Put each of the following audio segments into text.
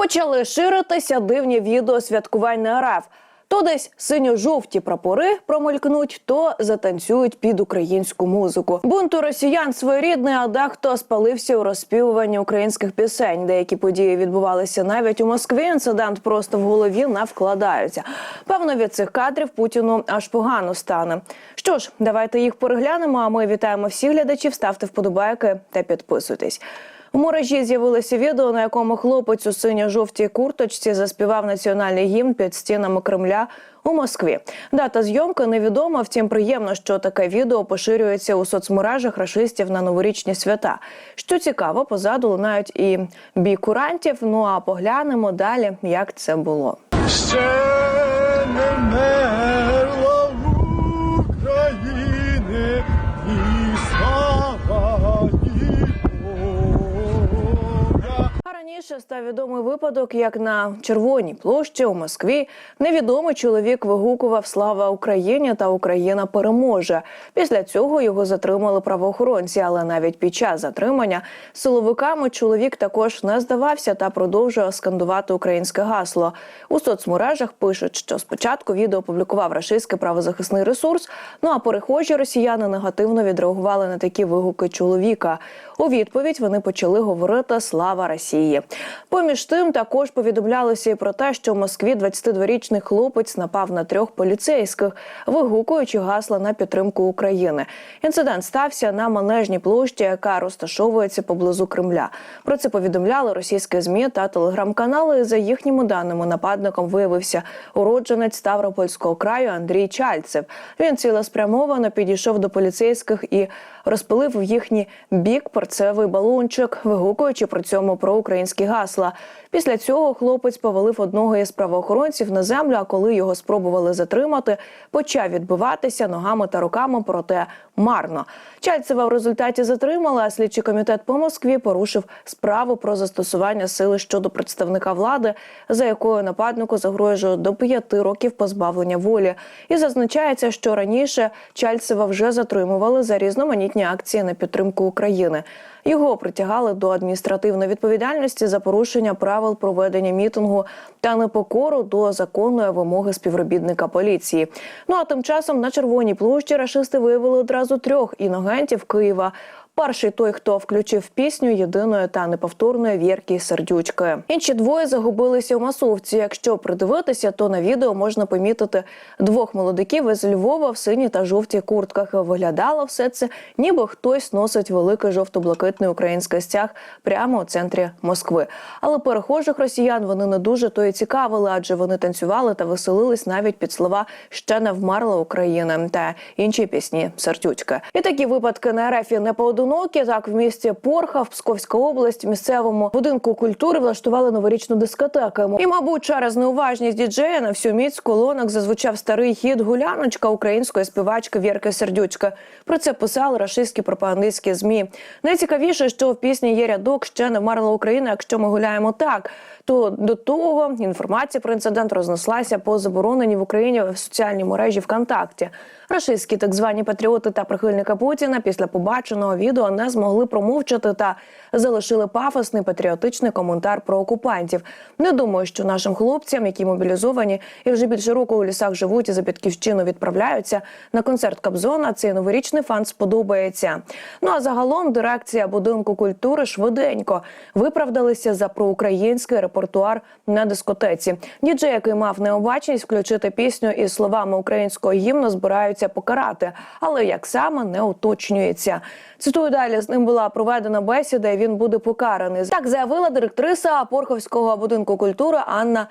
Почали ширитися дивні відео святкувань на РФ. То десь синьо-жовті прапори промелькнуть, то затанцюють під українську музику. Бунт у росіян своєрідний, а дехто спалився у розспівуванні українських пісень. Деякі події відбувалися навіть у Москві. Інцидент просто в голові не вкладаються. Певно, від цих кадрів Путіну аж погано стане. Що ж, давайте їх переглянемо. А ми вітаємо всіх глядачів. Ставте вподобайки та підписуйтесь. У мережі з'явилося відео, на якому хлопець у синьо-жовтій курточці заспівав національний гімн під стінами Кремля у Москві. Дата зйомки невідома. Втім, приємно, що таке відео поширюється у соцмережах рашистів на новорічні свята. Що цікаво, позаду лунають і бій курантів. Ну а поглянемо далі, як це було. Ще не раніше став відомий випадок, як на Червоній площі у Москві невідомий чоловік вигукував Слава Україні та Україна переможе. Після цього його затримали правоохоронці, але навіть під час затримання силовиками чоловік також не здавався та продовжує скандувати українське гасло. У соцмережах пишуть, що спочатку відео опублікував рашистський правозахисний ресурс. Ну а перехожі росіяни негативно відреагували на такі вигуки чоловіка. У відповідь вони почали говорити Слава Росії. Поміж тим також повідомлялося і про те, що в Москві 22-річний хлопець напав на трьох поліцейських, вигукуючи гасла на підтримку України. Інцидент стався на манежній площі, яка розташовується поблизу Кремля. Про це повідомляли російські змі та телеграм-канали. За їхніми даними, нападником виявився уродженець Ставропольського краю Андрій Чальцев. Він цілеспрямовано підійшов до поліцейських і розпилив в їхній бік перцевий балончик, вигукуючи при цьому про українські гасла. Після цього хлопець повалив одного із правоохоронців на землю. А коли його спробували затримати, почав відбиватися ногами та руками, проте марно. Чальцева в результаті затримали. А слідчий комітет по Москві порушив справу про застосування сили щодо представника влади, за якою нападнику загрожує до п'яти років позбавлення волі. І зазначається, що раніше Чальцева вже затримували за різноманітні акції на підтримку України. Його притягали до адміністративної відповідальності за порушення правил проведення мітингу та непокору до законної вимоги співробітника поліції. Ну а тим часом на червоній площі рашисти виявили одразу трьох іногентів Києва. Перший той, хто включив пісню єдиної та неповторної вірки сердючки. Інші двоє загубилися у масовці. Якщо придивитися, то на відео можна помітити двох молодиків із Львова в синій та жовтій куртках. Виглядало все це, ніби хтось носить великий жовто-блакитний український стяг прямо у центрі Москви. Але перехожих росіян вони не дуже то і цікавили, адже вони танцювали та веселились навіть під слова ще не вмерла Україна та інші пісні Сердючки. І такі випадки на РФ не поодинокі. Так в місті Порхав, Псковська область, в місцевому будинку культури влаштували новорічну дискотеку. І, мабуть, через неуважність діджея на всю міць колонок зазвучав старий хіт гуляночка української співачки Вірки Сердючка. Про це писали рашистські пропагандистські змі. Найцікавіше, що в пісні є рядок ще не вмерла Україна. Якщо ми гуляємо так, то до того інформація про інцидент рознеслася по забороненій в Україні в соціальній мережі ВКонтакті. Рашистські так звані патріоти та прихильники Путіна після побаченого відео не змогли промовчати та залишили пафосний патріотичний коментар про окупантів. Не думаю, що нашим хлопцям, які мобілізовані і вже більше року у лісах живуть і за батьківщину відправляються на концерт Кобзона. Цей новорічний фан сподобається. Ну а загалом дирекція будинку культури швиденько виправдалися за проукраїнський репертуар на дискотеці. Діджей, який мав необачність включити пісню із словами українського гімну, збираються покарати, але як саме не уточнюється. Цитую далі. З ним була проведена бесіда. і Він буде покараний. Так заявила директриса Порховського будинку культури Анна.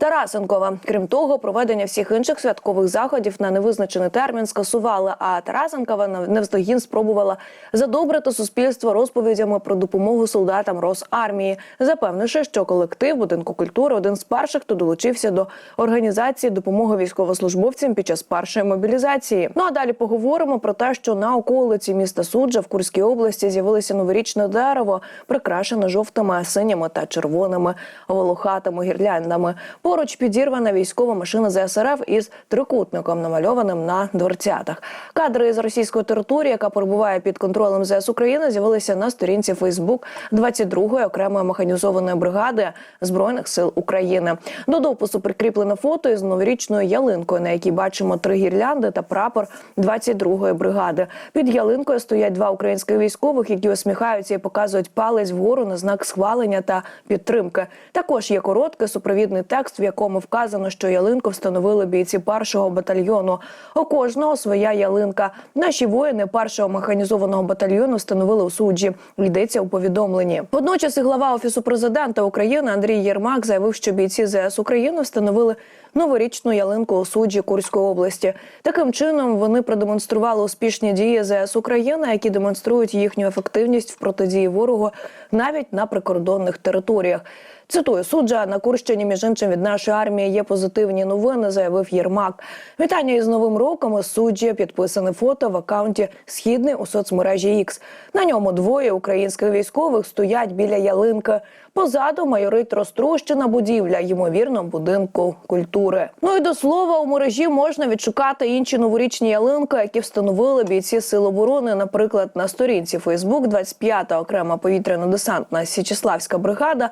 Тарасенкова. Крім того, проведення всіх інших святкових заходів на невизначений термін скасували. А Тарасенкова невздогін спробувала задобрити суспільство розповідями про допомогу солдатам Росармії, запевнивши, що колектив будинку культури один з перших, хто долучився до організації допомоги військовослужбовцям під час першої мобілізації. Ну а далі поговоримо про те, що на околиці міста Суджа в Курській області з'явилося новорічне дерево, прикрашене жовтими, синіми та червоними волохатими гірляндами. Поруч підірвана військова машина ЗСРФ із трикутником, намальованим на дверцятах. Кадри з російської території, яка перебуває під контролем ЗС України, з'явилися на сторінці Фейсбук 22-ї окремої механізованої бригади збройних сил України. До допису прикріплене фото із новорічною ялинкою, на якій бачимо три гірлянди та прапор 22-ї бригади. Під ялинкою стоять два українських військових, які усміхаються і показують палець вгору на знак схвалення та підтримки. Також є короткий супровідний текст, в якому вказано, що ялинку встановили бійці першого батальйону. У кожного своя ялинка. Наші воїни першого механізованого батальйону встановили у суджі. Йдеться у повідомленні. Водночас і глава офісу президента України Андрій Єрмак заявив, що бійці ЗС України встановили новорічну ялинку у суджі Курської області. Таким чином вони продемонстрували успішні дії ЗС України, які демонструють їхню ефективність в протидії ворогу навіть на прикордонних територіях. Цитую, суджа на Курщині, між іншим від нашої армії є позитивні новини, заявив Єрмак. Вітання із новим роком суджі підписане фото в акаунті Східний у соцмережі X. На ньому двоє українських військових стоять біля ялинки. Позаду майорить розтрощена будівля, ймовірно, будинку культури. Ну і до слова, у мережі можна відшукати інші новорічні ялинки, які встановили бійці Сил оборони. Наприклад, на сторінці Фейсбук 25-та окрема повітряно-десантна Січеславська бригада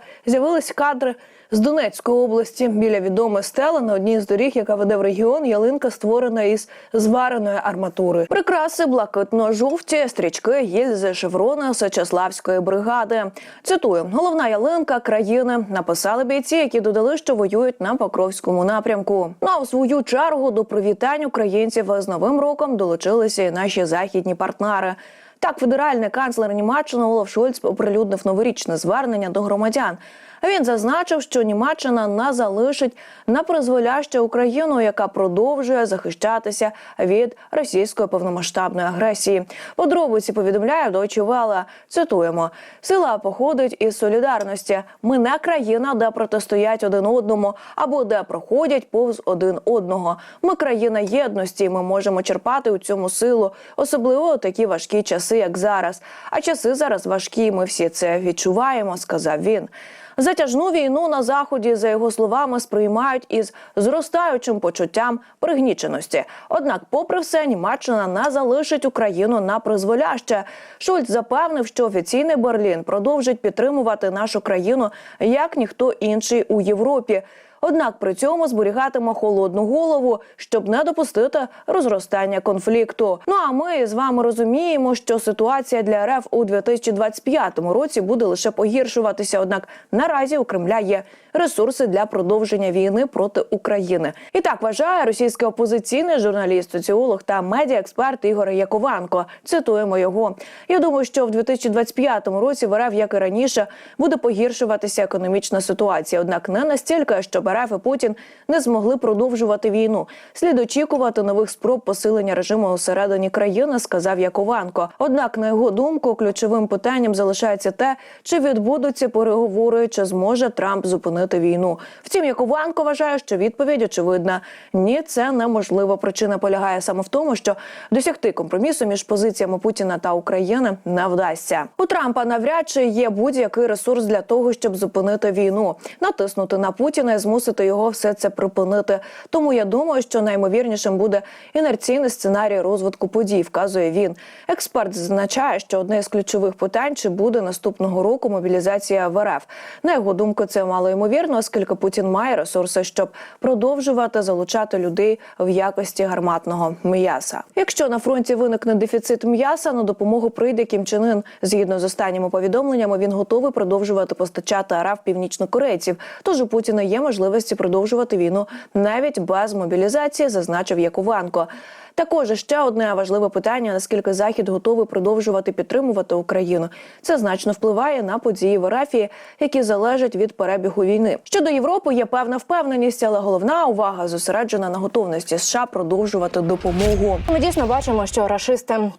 з'явились кадри з Донецької області біля відомої стели на одній з доріг, яка веде в регіон. Ялинка створена із звареної арматури. Прикраси блакитно-жовті, стрічки, гільзи, шеврони Сечеславської бригади. Цитую: головна ялинка країни написали бійці, які додали, що воюють на Покровському напрямку. Ну а у свою чергу до привітань українців з новим роком долучилися і наші західні партнери. Так, федеральний канцлер Німеччини Олаф Шольц оприлюднив новорічне звернення до громадян. Він зазначив, що Німеччина не залишить на призволяще Україну, яка продовжує захищатися від російської повномасштабної агресії. Подробиці повідомляє Deutsche Welle. Цитуємо: сила походить із солідарності. Ми не країна, де протистоять один одному або де проходять повз один одного. Ми країна єдності. Ми можемо черпати у цьому силу, особливо у такі важкі часи, як зараз. А часи зараз важкі. Ми всі це відчуваємо, сказав він. Затяжну війну на заході, за його словами, сприймають із зростаючим почуттям пригніченості. Однак, попри все, Німеччина не залишить Україну на призволяще. Шульц запевнив, що офіційний Берлін продовжить підтримувати нашу країну як ніхто інший у Європі. Однак при цьому зберігатиме холодну голову, щоб не допустити розростання конфлікту. Ну а ми з вами розуміємо, що ситуація для РФ у 2025 році буде лише погіршуватися. Однак наразі у Кремля є ресурси для продовження війни проти України. І так вважає російський опозиційний журналіст, соціолог та медіаексперт Ігор Яковенко. Цитуємо його. Я думаю, що в 2025 році в РФ, як і раніше, буде погіршуватися економічна ситуація. Однак не настільки, щоб РФ і Путін не змогли продовжувати війну. Слід очікувати нових спроб посилення режиму усередині країни, сказав Яковенко. Однак, на його думку, ключовим питанням залишається те, чи відбудуться переговори, чи зможе Трамп зупинити війну. Втім, Яковенко вважає, що відповідь очевидна: ні, це неможливо. Причина полягає саме в тому, що досягти компромісу між позиціями Путіна та України не вдасться. У Трампа навряд чи є будь-який ресурс для того, щоб зупинити війну, натиснути на Путіна і змусити його все це припинити. Тому я думаю, що наймовірнішим буде інерційний сценарій розвитку подій, вказує він. Експерт зазначає, що одне з ключових питань чи буде наступного року мобілізація в РФ. На його думку, це мало ймовірно, оскільки Путін має ресурси, щоб продовжувати залучати людей в якості гарматного м'яса. Якщо на фронті виникне дефіцит м'яса, на допомогу прийде Кім Чен Ын. Згідно з останніми повідомленнями, він готовий продовжувати постачати РФ північнокорейців. Тож у Путіна є можливості продовжувати війну навіть без мобілізації, зазначив Яковенко. Також ще одне важливе питання: наскільки захід готовий продовжувати підтримувати Україну. Це значно впливає на події в РФ, які залежать від перебігу війни. Щодо Європи є певна впевненість, але головна увага зосереджена на готовності США продовжувати допомогу. Ми дійсно бачимо, що рашисти.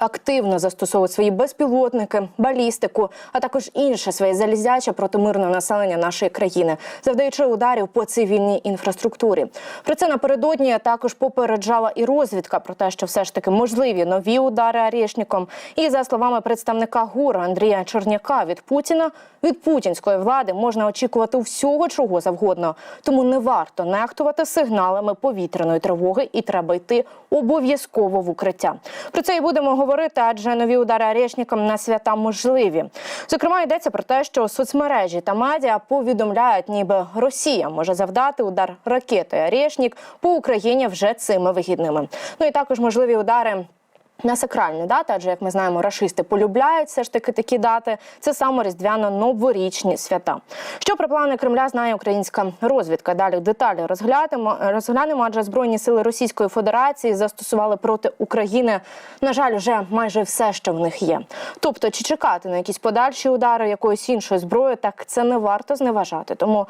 Активно застосовують свої безпілотники, балістику, а також інше своє залізяче проти мирного населення нашої країни, завдаючи ударів по цивільній інфраструктурі. Про це напередодні також попереджала і розвідка про те, що все ж таки можливі нові удари Арєшніком. І за словами представника ГУР Андрія Черняка від Путіна, від путінської влади можна очікувати всього, чого завгодно. Тому не варто нехтувати сигналами повітряної тривоги, і треба йти обов'язково в укриття. Про це і будемо говорити, адже нові удари арешникам на свята можливі. Зокрема, йдеться про те, що соцмережі та медіа повідомляють, ніби Росія може завдати удар ракети Арешнік по Україні вже цими вихідними. Ну і також можливі удари. На сакральні дати, адже як ми знаємо, рашисти полюбляють все ж таки такі дати. Це саме різдвяно-новорічні свята. Що про плани Кремля знає українська розвідка? Далі деталі розглянемо. Розглянемо, адже збройні сили Російської Федерації застосували проти України. На жаль, вже майже все, що в них є. Тобто, чи чекати на якісь подальші удари якоїсь іншої зброї, так це не варто зневажати. Тому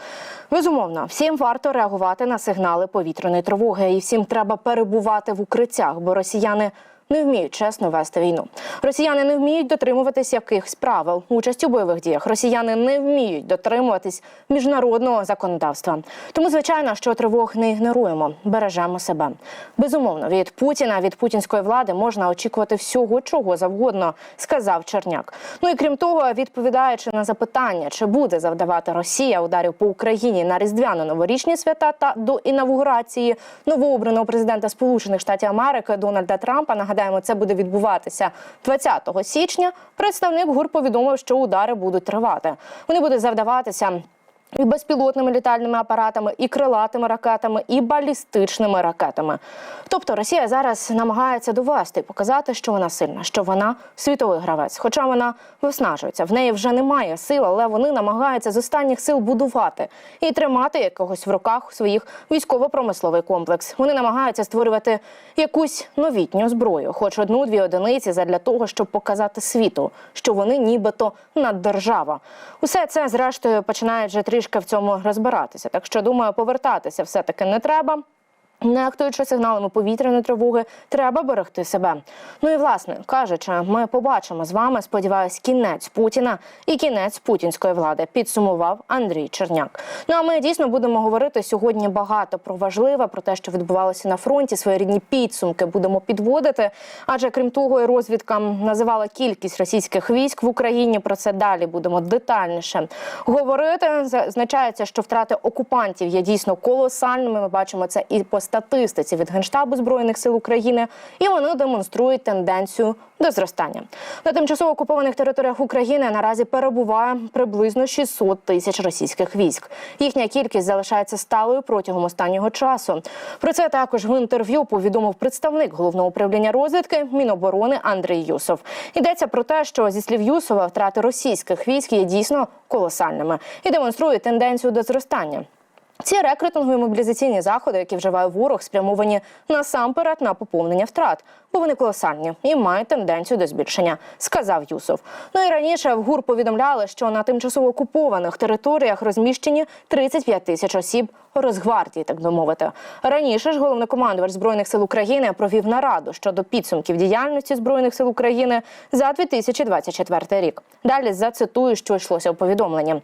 безумовно всім варто реагувати на сигнали повітряної тривоги, і всім треба перебувати в укриттях, бо росіяни не вміють чесно вести війну. Росіяни не вміють дотримуватись якихось правил участь у бойових діях. Росіяни не вміють дотримуватись міжнародного законодавства. Тому, звичайно, що тривог не ігноруємо, бережемо себе. Безумовно, від Путіна, від путінської влади можна очікувати всього, чого завгодно, сказав Черняк. Ну і крім того, відповідаючи на запитання, чи буде завдавати Росія ударів по Україні на різдвяно-новорічні свята та до інавгурації новообраного президента Сполучених Штатів Америки Дональда Трампа. Нагадаємо, це буде відбуватися 20 січня. Представник ГУР повідомив, що удари будуть тривати. Вони будуть завдаватися. І безпілотними літальними апаратами, і крилатими ракетами, і балістичними ракетами. Тобто Росія зараз намагається довести, показати, що вона сильна, що вона світовий гравець. Хоча вона виснажується, в неї вже немає сил, але вони намагаються з останніх сил будувати і тримати якогось в руках своїх військово-промисловий комплекс. Вони намагаються створювати якусь новітню зброю, хоч одну-дві одиниці, задля того, щоб показати світу, що вони нібито наддержава. Усе це зрештою починає вже трішки в цьому розбиратися. Так що думаю, повертатися все таки не треба. Нехтуючи сигналами повітряної тривоги, треба берегти себе. Ну і власне кажучи, ми побачимо з вами. Сподіваюсь, кінець Путіна і кінець путінської влади. Підсумував Андрій Черняк. Ну а ми дійсно будемо говорити сьогодні багато про важливе, про те, що відбувалося на фронті. Своєрідні підсумки будемо підводити. Адже крім того, і розвідка називала кількість російських військ в Україні. Про це далі будемо детальніше говорити. Зазначається, що втрати окупантів є дійсно колосальними. Ми бачимо це і по статистиці від Генштабу Збройних сил України, і вони демонструють тенденцію до зростання. На тимчасово окупованих територіях України наразі перебуває приблизно 600 тисяч російських військ. Їхня кількість залишається сталою протягом останнього часу. Про це також в інтерв'ю повідомив представник головного управління розвідки Міноборони Андрій Юсов. Йдеться про те, що зі слів Юсова втрати російських військ є дійсно колосальними і демонструють тенденцію до зростання. Ці рекрутингові мобілізаційні заходи, які вживає ворог, спрямовані насамперед на поповнення втрат, бо вони колосальні і мають тенденцію до збільшення, сказав Юсов. Ну і раніше в ГУР повідомляли, що на тимчасово окупованих територіях розміщені 35 тисяч осіб Росгвардії, так би мовити. Раніше ж головнокомандувач збройних сил України провів нараду щодо підсумків діяльності збройних сил України за 2024 рік. Далі зацитую, що йшлося у повідомленні.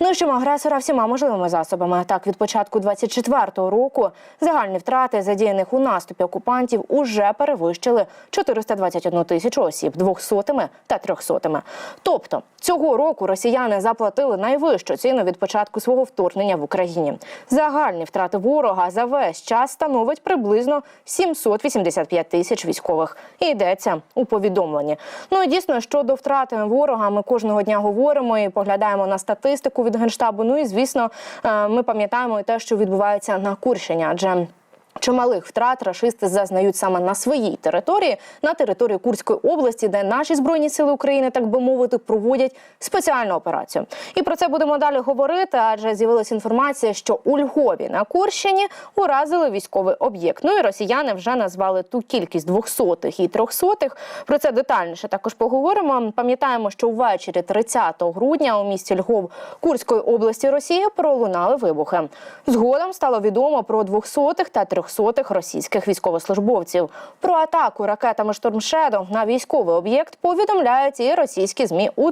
Нищимо агресора всіма можливими засобами. Так, від початку 24-го року загальні втрати задіяних у наступі окупантів уже перевищили 421 тисячу осіб двохсотими та трьохсотими. Тобто цього року росіяни заплатили найвищу ціну від початку свого вторгнення в Україні. Загальні втрати ворога за весь час становить приблизно 785 тисяч військових. І йдеться у повідомленні. Ну і дійсно щодо втрати ворога, ми кожного дня говоримо і поглядаємо на статистику від генштабу. Ну і звісно, е, ми пам'ятаємо і те, що відбувається на Курщині, адже. Чималих втрат рашисти зазнають саме на своїй території, на території Курської області, де наші збройні сили України, так би мовити, проводять спеціальну операцію. І про це будемо далі говорити. Адже з'явилася інформація, що у Львові на Курщині уразили військовий об'єкт. Ну і росіяни вже назвали ту кількість двохсотих і трьохсотих. Про це детальніше також поговоримо. Пам'ятаємо, що ввечері 30 грудня у місті Львов Курської області Росії пролунали вибухи. Згодом стало відомо про двохсотих та трьохсотих трьохсотих російських військовослужбовців. Про атаку ракетами штурмшедом на військовий об'єкт повідомляють і російські змі у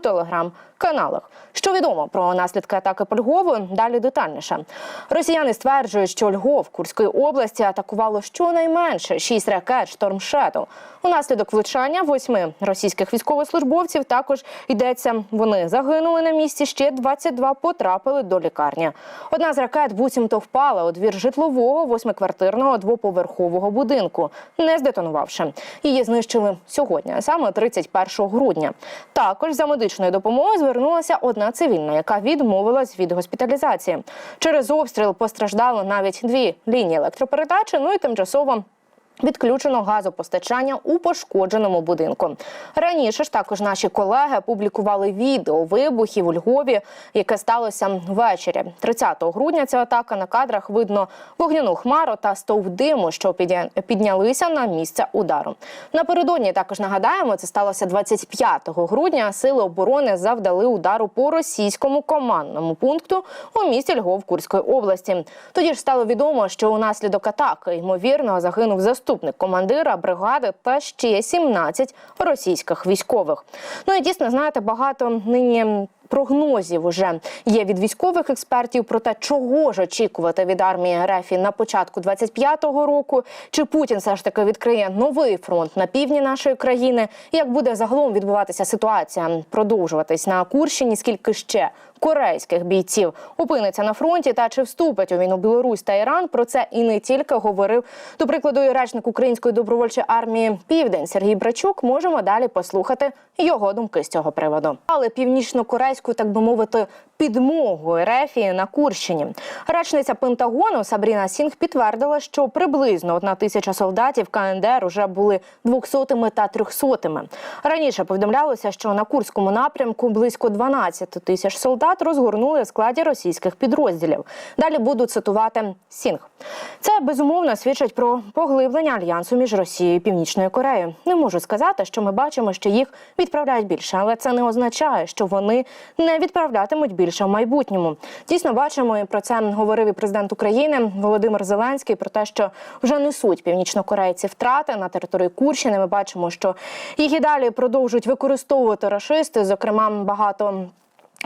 телеграм-каналах. Що відомо про наслідки атаки по Львову? Далі детальніше. Росіяни стверджують, що Львов Курської області атакувало щонайменше шість ракет «Шторм Шедо». Унаслідок влучання восьми російських військовослужбовців також йдеться. Вони загинули на місці. Ще 22 потрапили до лікарні. Одна з ракет буцімто впала у двір житлового восьмиквартирного двоповерхового будинку, не здетонувавши. Її знищили сьогодні, саме 31 грудня. Також за медичною допомогою звернулася одна цивільна, яка відмовилась від госпіталізації. Через обстріл постраждало навіть дві лінії електропередачі. Ну і тимчасово Відключено газопостачання у пошкодженому будинку. Раніше ж також наші колеги публікували відео вибухів у Львові, яке сталося ввечері. 30 грудня ця атака на кадрах видно вогняну хмару та стовп диму, що піднялися на місце удару. Напередодні також нагадаємо, це сталося 25 грудня. Сили оборони завдали удару по російському командному пункту у місті Львов Курської області. Тоді ж стало відомо, що унаслідок атаки ймовірно загинув заступник командира бригади та ще 17 російських військових. Ну і дійсно знаєте, багато нині. Прогнозів уже є від військових експертів про те, чого ж очікувати від армії РФ на початку 25-го року. Чи Путін все ж таки відкриє новий фронт на півдні нашої країни? Як буде загалом відбуватися ситуація, продовжуватись на Курщині? Скільки ще корейських бійців опиниться на фронті? Та чи вступить у війну Білорусь та Іран? Про це і не тільки говорив до прикладу і речник української добровольчої армії Південь Сергій Брачук. Можемо далі послухати його думки з цього приводу. Але північно-корейську, так би мовити, підмогу Ерефії на Курщині. Речниця Пентагону Сабріна Сінг підтвердила, що приблизно одна тисяча солдатів КНДР уже були двохсотими та трьохсотими. Раніше повідомлялося, що на Курському напрямку близько 12 тисяч солдат розгорнули в складі російських підрозділів. Далі буду цитувати Сінг. Це безумовно свідчить про поглиблення альянсу між Росією і Північною Кореєю. Не можу сказати, що ми бачимо, що їх відправляють більше, але це не означає, що вони не відправлятимуть більше в майбутньому. Дійсно, бачимо і про це говорив і президент України Володимир Зеленський про те, що вже несуть північнокорейці втрати на території Курщини. Ми бачимо, що їх і далі продовжують використовувати рашисти, зокрема багато.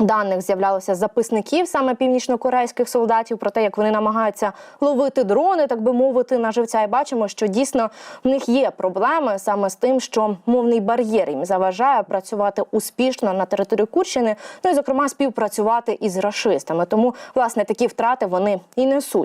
Даних з'являлося записників саме північнокорейських солдатів про те, як вони намагаються ловити дрони, так би мовити, на живця. І бачимо, що дійсно в них є проблеми саме з тим, що мовний бар'єр їм заважає працювати успішно на території Курщини, ну і зокрема співпрацювати із рашистами. Тому власне такі втрати вони і несуть.